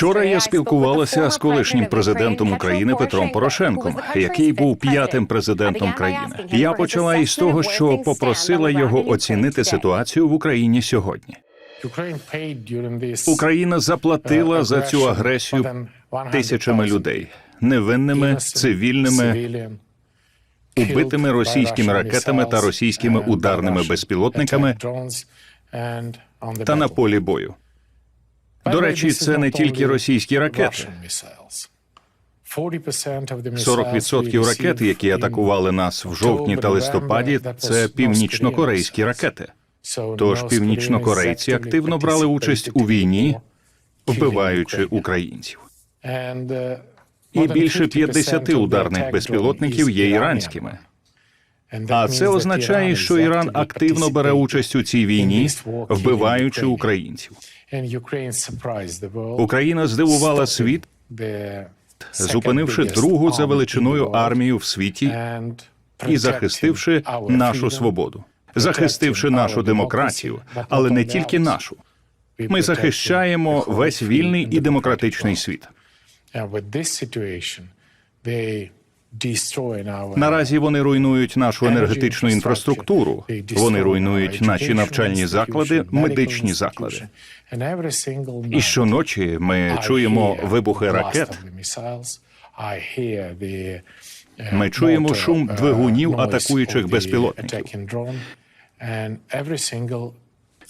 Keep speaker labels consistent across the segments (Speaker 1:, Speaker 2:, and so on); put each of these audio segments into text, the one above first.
Speaker 1: Вчора я спілкувалася з колишнім президентом України Петром Порошенком, який був п'ятим президентом країни. Я почала із того, що попросила його оцінити ситуацію в Україні сьогодні. Україна заплатила за цю агресію тисячами людей, невинними цивільними, убитими російськими ракетами та російськими ударними безпілотниками та на полі бою. До речі, це не тільки російські ракети. 40% ракет, які атакували нас в жовтні та листопаді, це північнокорейські ракети. Тож північнокорейці активно брали участь у війні, вбиваючи українців. І більше 50 ударних безпілотників є іранськими. А це означає, що Іран активно бере участь у цій війні, вбиваючи українців. Україна здивувала світ, зупинивши другу за величиною армію в світі і захистивши нашу свободу, захистивши нашу демократію, але не тільки нашу. Ми захищаємо весь вільний і демократичний світ. Наразі вони руйнують нашу енергетичну інфраструктуру. Вони руйнують наші навчальні заклади, медичні заклади. І щоночі ми чуємо вибухи ракет. Ми чуємо шум двигунів атакуючих безпілотників.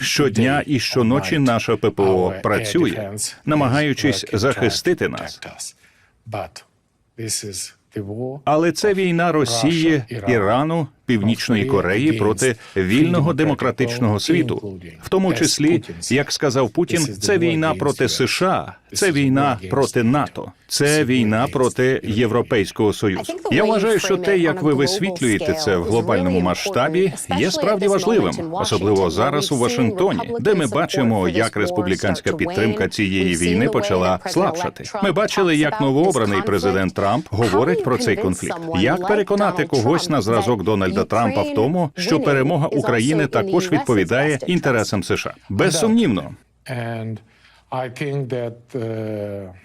Speaker 1: Щодня і щоночі наша ППО працює, намагаючись захистити нас. Але це війна Росії, Ірану, Північної Кореї проти вільного демократичного світу, в тому числі, як сказав Путін, це війна проти США, це війна проти НАТО, це війна проти Європейського союзу. Я вважаю, що те, як ви висвітлюєте це в глобальному масштабі, є справді важливим, особливо зараз у Вашингтоні, де ми бачимо, як республіканська підтримка цієї війни почала слабшати. Ми бачили, як новообраний президент Трамп говорить про цей конфлікт. Як переконати когось на зразок Дональда Трампа в тому, що перемога України також відповідає інтересам США? Безсумнівно.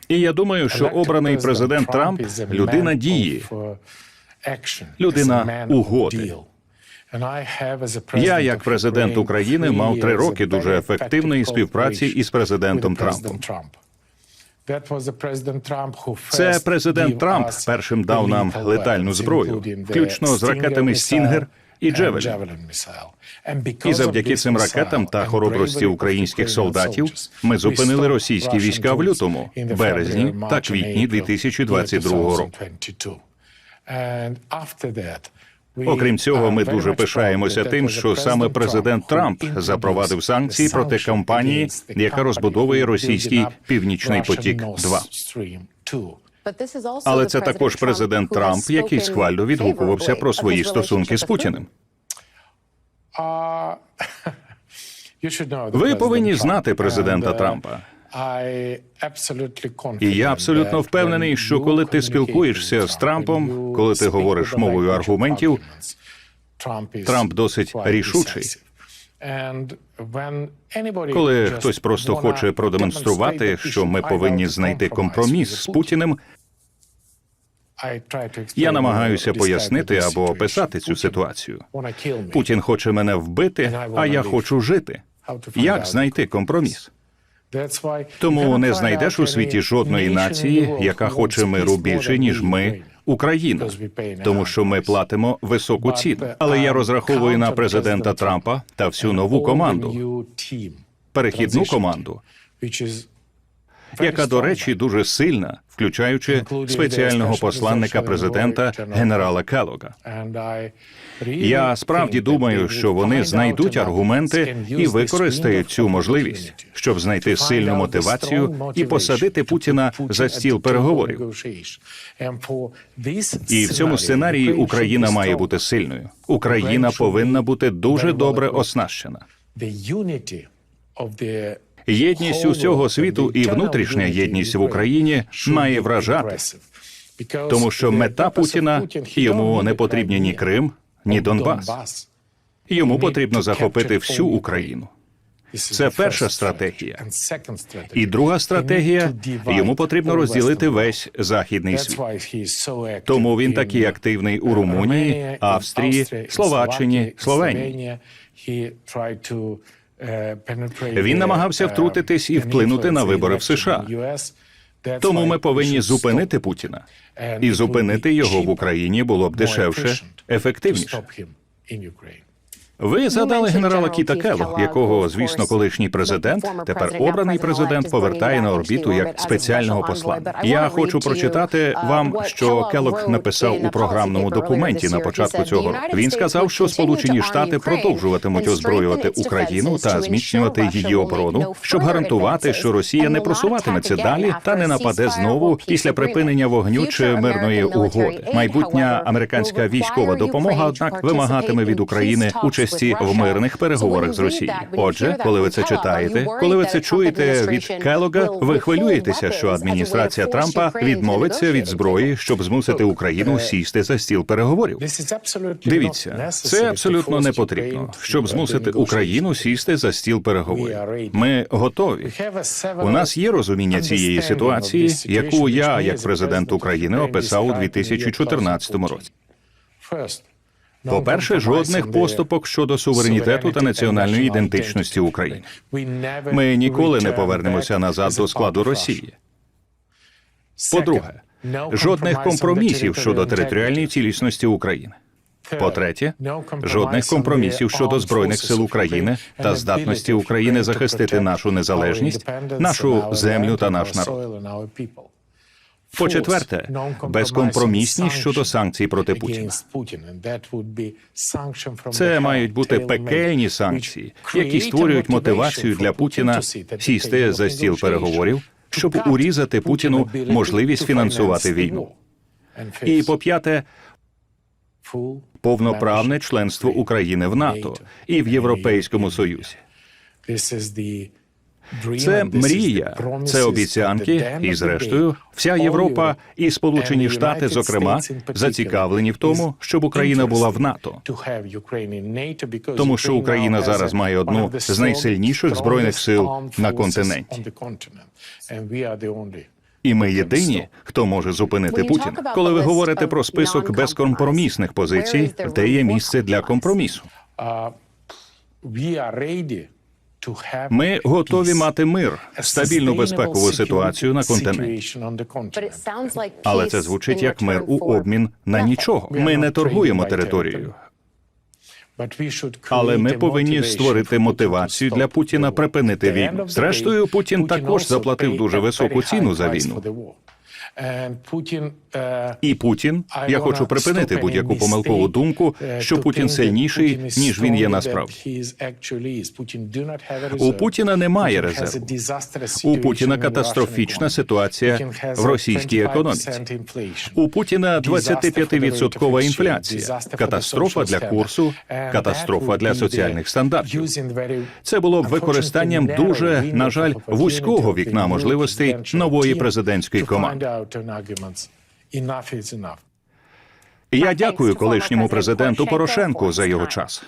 Speaker 1: І я думаю, що обраний президент Трамп людина дії, людина угоди. Я, як президент України, мав три роки дуже ефективної співпраці із президентом Трампом. Це президент Трамп першим дав нам летальну зброю, включно з ракетами Стінгер і Джевелін. І завдяки цим ракетам та хоробрості українських солдатів ми зупинили російські війська в лютому, березні та квітні 2022 року. Окрім цього, ми дуже пишаємося тим, що саме президент Трамп запровадив санкції проти компанії, яка розбудовує російський північний потік. 2 але це також президент Трамп, який схвально відгукувався про свої стосунки з Путіним. Ви повинні знати президента Трампа. І я абсолютно впевнений, що коли ти спілкуєшся з Трампом, коли ти говориш мовою аргументів, Трамп досить рішучий. Коли хтось просто хоче продемонструвати, що ми повинні знайти компроміс з Путіним, я намагаюся пояснити або описати цю ситуацію. Путін хоче мене вбити, а я хочу жити. Як знайти компроміс? Тому не знайдеш у світі жодної нації, яка хоче миру більше ніж ми, Україна, тому що ми платимо високу ціну. Але я розраховую на президента Трампа та всю нову команду, перехідну команду, яка, до речі, дуже сильна, включаючи спеціального посланника президента генерала Келога. Я справді думаю, що вони знайдуть аргументи і використають цю можливість, щоб знайти сильну мотивацію і посадити Путіна за стіл переговорів. І в цьому сценарії Україна має бути сильною. Україна повинна бути дуже добре оснащена. Єдність усього світу і внутрішня єдність в Україні має вражати, тому що мета Путіна йому не потрібні ні Крим, ні Донбас. Йому потрібно захопити всю Україну. Це перша стратегія. І друга стратегія йому потрібно розділити весь західний світ. Тому він такий активний у Румунії, Австрії, Словаччині, Словенії.
Speaker 2: Він намагався втрутитись і вплинути на вибори в США.
Speaker 1: Тому ми повинні зупинити Путіна. І зупинити його в Україні було б дешевше, ефективніше. Ви згадали генерала Кіта Келлога, якого, звісно, колишній президент, тепер обраний президент, повертає на орбіту як спеціального посланника. Я хочу прочитати вам, що Келлог написав у програмному документі на початку цього року. Він сказав, що Сполучені Штати продовжуватимуть озброювати Україну та зміцнювати її оборону, щоб гарантувати, що Росія не просуватиметься далі та не нападе знову після припинення вогню чи мирної угоди. Майбутня американська військова допомога, однак, вимагатиме від України участі в мирних переговорах з Росією. Отже, коли ви це читаєте, коли ви це чуєте від Келога, ви хвилюєтеся, що адміністрація Трампа відмовиться від зброї, щоб змусити Україну сісти за стіл переговорів. Дивіться, це абсолютно не потрібно, щоб змусити Україну сісти за стіл переговорів. Ми готові. У нас є розуміння цієї ситуації, яку я, як президент України, описав у 2014 році. По-перше, жодних поступок щодо суверенітету та національної ідентичності України. Ми ніколи не повернемося назад до складу Росії. По-друге, жодних компромісів щодо територіальної цілісності України. По-третє, жодних компромісів щодо збройних сил України та здатності України захистити нашу незалежність, нашу землю та наш народ. По-четверте, безкомпромісність щодо санкцій проти Путіна. Це мають бути пекельні санкції, які створюють мотивацію для Путіна сісти за стіл переговорів, щоб урізати Путіну можливість фінансувати війну. І по п'яте, повноправне членство України в НАТО і в Європейському Союзі. Це мрія, це обіцянки, і зрештою, вся Європа і Сполучені Штати, зокрема, зацікавлені в тому, щоб Україна була в НАТО.
Speaker 2: тому що Україна зараз має одну з найсильніших збройних сил на континенті.
Speaker 1: І ми єдині, хто може зупинити Путіна. Коли ви говорите про список безкомпромісних позицій, де є місце для компромісу. Ми готові мати мир, стабільну безпекову ситуацію на континенті. Але це звучить як мир у обмін на нічого. Ми не торгуємо територією. Але ми повинні створити мотивацію для Путіна припинити війну. Зрештою, Путін також заплатив дуже високу ціну за війну. І Путін, я хочу припинити будь-яку помилкову думку, що Путін сильніший ніж він є насправді. У Путіна немає резерву. У Путіна катастрофічна ситуація в російській економіці. У Путіна 25% інфляція, катастрофа для курсу, катастрофа для соціальних стандартів. Це було б використанням дуже, на жаль, вузького вікна можливостей нової президентської команди. Я дякую колишньому президенту Порошенку за його час.